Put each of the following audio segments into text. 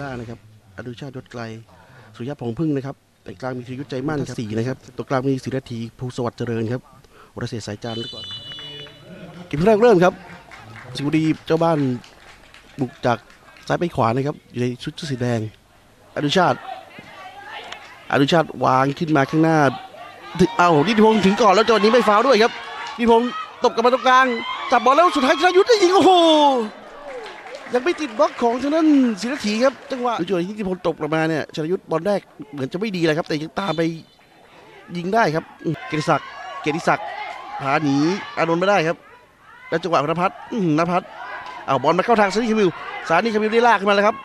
ด้านะครับอนุชาติยศไกล สุริยะผงพึ่งนะครับแต่กลางมีธีรยุทธใจมั่นครับสี่นะครับตัวกลางมีศิรธีภูสวัสดิ์เจริญครับวรเศรษฐ์สายจานแล้วก่อนเกมแรกเริ่มครับสิงห์บุรีเจ้าบ้านบุกจากซ้ายไปขวานะครับอยู่ในชุดสีแดงอนุชาติอนุชาติวางขึ้นมาข้างหน้าถึงเอานิติพงศ์ถึงก่อนแล้วจังหวะนี้ไม่ฟาวล์ด้วยครับนิติพงศ์ตบกลับมาตรงกลางจับบอลแล้วสุดท้ายชนายุทธได้ยิงโอ้โห ยังไม่ติดบล็อกของทางนั้นศิรธีครับจังหวะจุดที่นิติพลตกกลับมาเนี่ยชนายุทธบอลแรกเหมือนจะไม่ดีเลยครับ แต่ยังตามไปยิงได้ครับอืมเกียรติศักดิ์เกียรติศักดิ์พาหนีอานนท์ไม่ได้ครับ แล้วจังหวะของนภัสอื้อหือนภัสเอาบอลมาเข้าทางซานี่คามิลซานี่คามิลได้ลากขึ้นมาแล้วครับ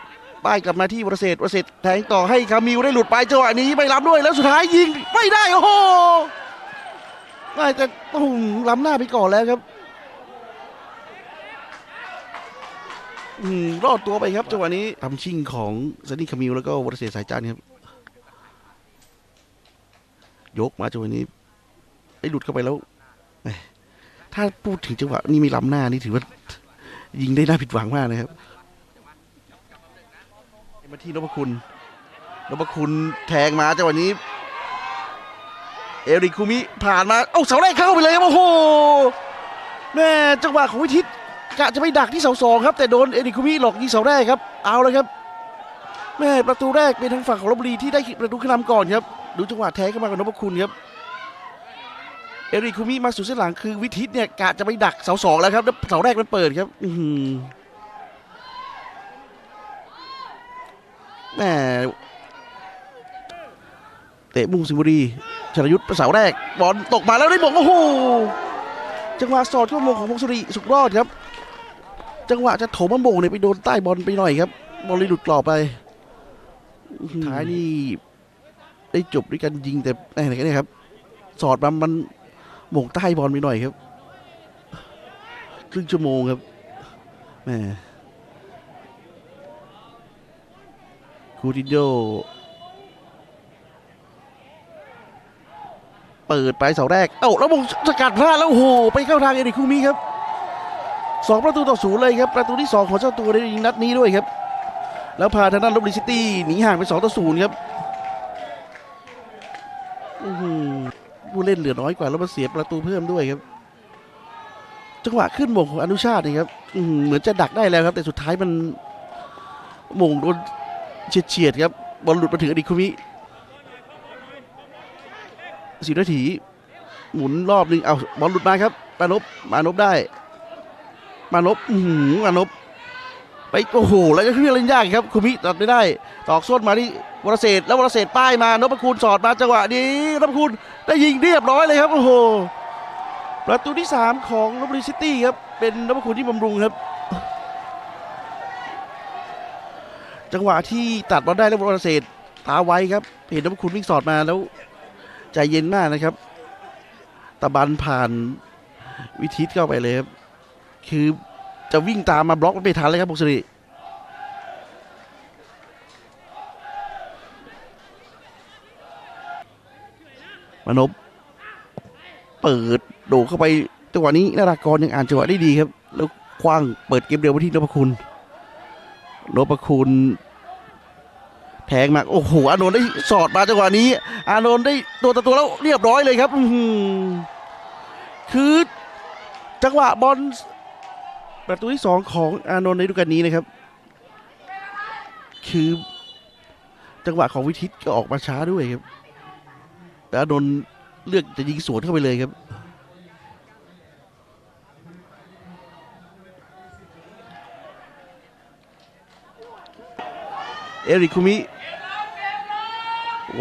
ป้ายกลับมาที่วรเศรษฐ์วรเศรษฐ์แทงต่อให้คามิลได้หลุดไปจังหวะนี้ไม่รับด้วยแล้วสุดท้ายยิงไม่ได้โอ้โหไม่แต่โอ้โหล้ำหน้าไปก่อนแล้วครับ อืมรอดตัวไปครับจังหวะนี้ทำชิ่งของซันนี่คามิลแล้วก็วรเศรษสายจานครับ ยกมาจังหวะนี้ไอ้หลุดเข้าไปแล้วถ้าพูดถึงจังหวะนี้มีล้ำหน้านี่ถือว่า ยิงได้น่าผิดหวังมากนะครับมาที่นพคุณนพคุณแทงมาจังหวะนี้ เอริกคุมิผ่านมา เอ้าเสาแรกเข้าไปเลยครับโอ้โหแม่จังหวะของวิทิต กะจะไปดักที่เสาสองครับแต่โดนเอริคุมิหลอกยิงเสาแรกครับเอาเลยครับแม่ประตูแรกเป็นทางฝั่งของลบบุรีที่ได้ประตูขึ้นนำก่อนครับดูจังหวะแทงเข้ามากับนพคุณครับเอริคุมิมาสู่เส้นหลังคือวิทิตเนี่ยกะจะไปดักเสาสองแล้วครับแล้วเสาแรกมันเปิดครับ อืแม่เตะมุงสิบุรีชลยุทธเสาแรกบอลตกมาแล้วได้บอกโอ้โหจังหวะสอดเข้ามงของพงศรีสุขรอดครับ จังหวะจะโถมมาโมงเนี่ยไปโดนใต้บอลไปหน่อยครับ บอลเลยหลุดกรอบไปท้ายนี่ได้จบด้วยกันยิงแต่ไหนกันเนี่ยครับ สอดมามันโมงใต้บอลไปหน่อยครับ ครึ่งชั่วโมงครับแหมคูตินโยเปิดไปเสาแรก เอ้าแล้วมงสกัดพลาดแล้วโอ้โหไปเข้าทางเอริคูมิครับ สองประตูต่อศูนย์เลยครับประตูที่สองของเจ้าตัวในนัดนี้ด้วยครับ แล้วพาทางด้านลบบุรีซิตี้หนีห่างไปสองต่อศูนย์ครับอือหือผู้เล่นเหลือน้อยกว่าแล้วมาเสียประตูเพิ่มด้วยครับ จังหวะขึ้นหมงของอนุชาตินี่ครับอือหือเหมือนจะดักได้แล้วครับ แต่สุดท้ายมันหมงโดนเฉียดๆครับบอลหลุดมาถึงอดีคุมิสินาทีหมุนรอบหนึ่งเอาบอลหลุดมาครับมานพมานพได้ มานพอือหือมานพไปโอ้โหแล้วก็เครื่องเล่นยากอีกครับคุมิตัดไม่ได้ ตอกส้นมาที่วรเศษแล้ววรเศษป้ายมานพคุณสอดมาจังหวะนี้นพคุณได้ยิงเรียบร้อยเลยครับโอ้โหประตูที่ 3 ของลบบุรีซิตี้ครับเป็นนพคุณที่บำรุงครับ จังหวะที่ตัดบอลได้แล้ววรเศษตาไวครับ เห็นนพคุณวิ่งสอดมาแล้วใจเย็นมากนะครับ ตะบันผ่านวิทิตเข้าไปเลยครับ คือจะวิ่งตามมาบล็อกมันไม่ทันเลยครับบุกสรีมนพเปิดโดดเข้าไปจังหวะนี้นารากรยังอ่านจังหวะได้ดีครับ แล้วคว้างเปิดเกมเร็วไปที่นพคุณนพคุณแทงมาโอ้โหอานนท์ได้สอดมาจังหวะนี้ อานนท์ได้ตัวต่อตัวแล้วเรียบร้อยเลยครับคือจังหวะบอล ประตูที่สองของอานนท์ในฤดูกาลนี้นะครับ คือจังหวะของวิทิตก็ออกมาช้าด้วยครับ แต่อานนท์เลือกจะยิงสวนเข้าไปเลยครับ เอริกคุมิ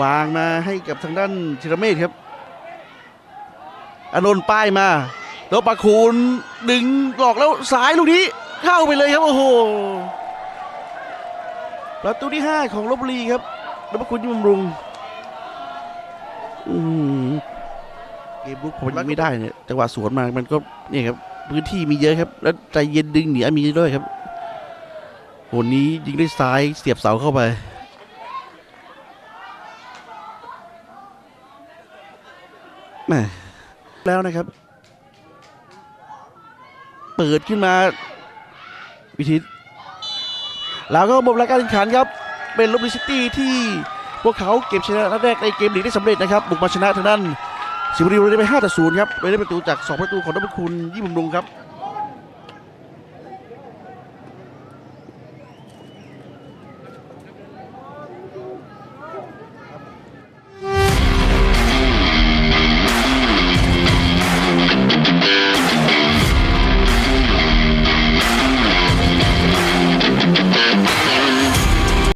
วางมาให้กับทางด้านธีรเมธครับ อานนท์ป้ายมา แล้วปาคูณดึงหลอกแล้วสายลูกนี้เข้าไปเลยครับโอ้โหประตูที่ 5 ของลบบุรีครับแล้วปาคูณยิ่งบำรุงเกมบุกผมยังไม่ได้เนี่ยจังหวะสวนมามันก็เนี่ยครับพื้นที่มีเยอะครับ แล้วใจเย็นดึงหนีมีด้วยครับโหนนี้ยิงด้วยซ้ายเสียบเสาเข้าไปแหม่แล้วนะครับ เปิดขึ้นมา วิธีแล้วก็หมดรายการแข่งขันครับเป็นลบบุรีซิตี้ที่พวกเขาเก็บชนะนัดแรกในเกมลีกได้สำเร็จนะครับบุกมาชนะทางด้านสิบุรีได้ไป5ต่อ0ครับไปได้ประตูจาก 2 ประตูของนักบุญคุณยี่บุญรุงครับ